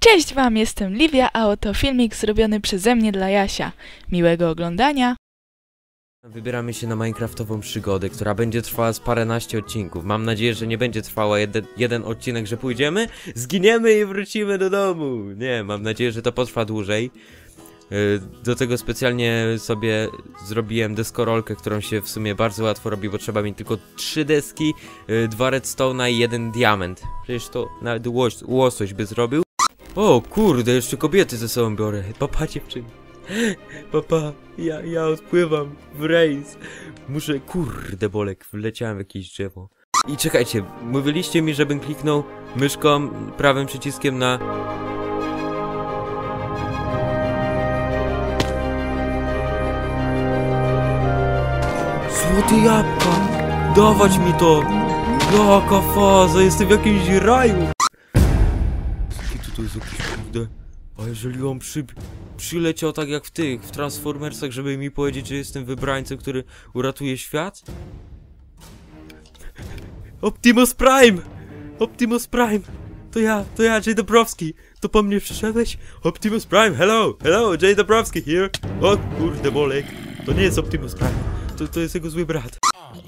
Cześć Wam, jestem Livia, a oto filmik zrobiony przeze mnie dla Jasia. Miłego oglądania. Wybieramy się na Minecraftową przygodę, która będzie trwała z paręnaście odcinków. Mam nadzieję, że nie będzie trwała jeden, odcinek, że pójdziemy, zginiemy i wrócimy do domu. Nie, mam nadzieję, że to potrwa dłużej. Yy, Do tego specjalnie sobie zrobiłem deskorolkę, którą się w sumie bardzo łatwo robi, bo trzeba mieć tylko trzy deski, yy, dwa redstone'a i jeden diament. Przecież to nawet łos łosoś by zrobił. O kurde, jeszcze kobiety ze sobą biorę. Papa dziewczyny. Papa, ja, ja odpływam w rejs. Muszę, kurde bolek, wleciałem w jakieś drzewo. I czekajcie, mówiliście mi, żebym kliknął myszką prawym przyciskiem na... Złote jabłka! Dawać mi to! Jaka faza, jestem w jakimś raju! Jaki to jest jakiś kurde... A jeżeli on przy... przyleciał tak jak w tych, w Transformersach, żeby mi powiedzieć, że jestem wybrańcem, który uratuje świat? Optimus Prime! Optimus Prime! To ja, to ja, Jay Dobrowski! To po mnie przyszedłeś? Optimus Prime, hello! Hello, Jay Dobrowski here! O kurde, Bolek! To nie jest Optimus Prime, to, to jest jego zły brat.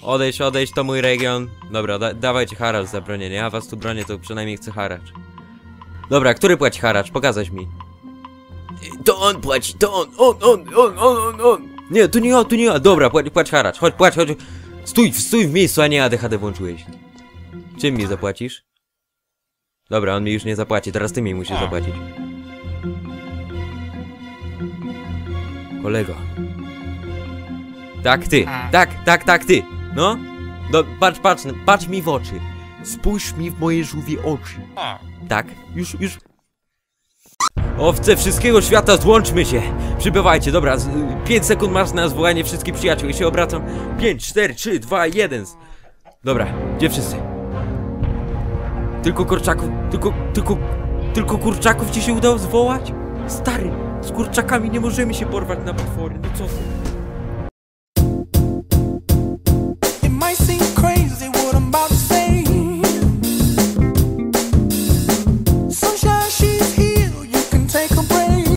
Odejdź, odejdź, to mój region. Dobra, da, dawajcie haracz za bronienie. Ja was tu bronię, to przynajmniej chcę haracz. Dobra, który płaci haracz? Pokazać mi. To on płaci, to on, on, on, on, on, on, on. Nie, to nie ja, to nie ja. Dobra, płać, płać haracz. Chodź, płać, chodź. Stój, stój w miejscu, a nie ADHD włączyłeś. Czym mi zapłacisz? Dobra, on mi już nie zapłaci, teraz ty mi musisz zapłacić. Kolego. Tak, ty. Tak, tak, tak, ty. No. No, patrz, patrz, patrz mi w oczy. Spójrz mi w moje żółwie oczy. Tak, już, już. Owce wszystkiego świata, złączmy się! Przybywajcie, dobra, 5 sekund masz na zwołanie wszystkich przyjaciół i się obracam. 5, 4, 3, 2, 1. Dobra, gdzie wszyscy? Tylko kurczaków, tylko, tylko, tylko kurczaków ci się udało zwołać? Stary, z kurczakami nie możemy się porwać na potwory, no co ty?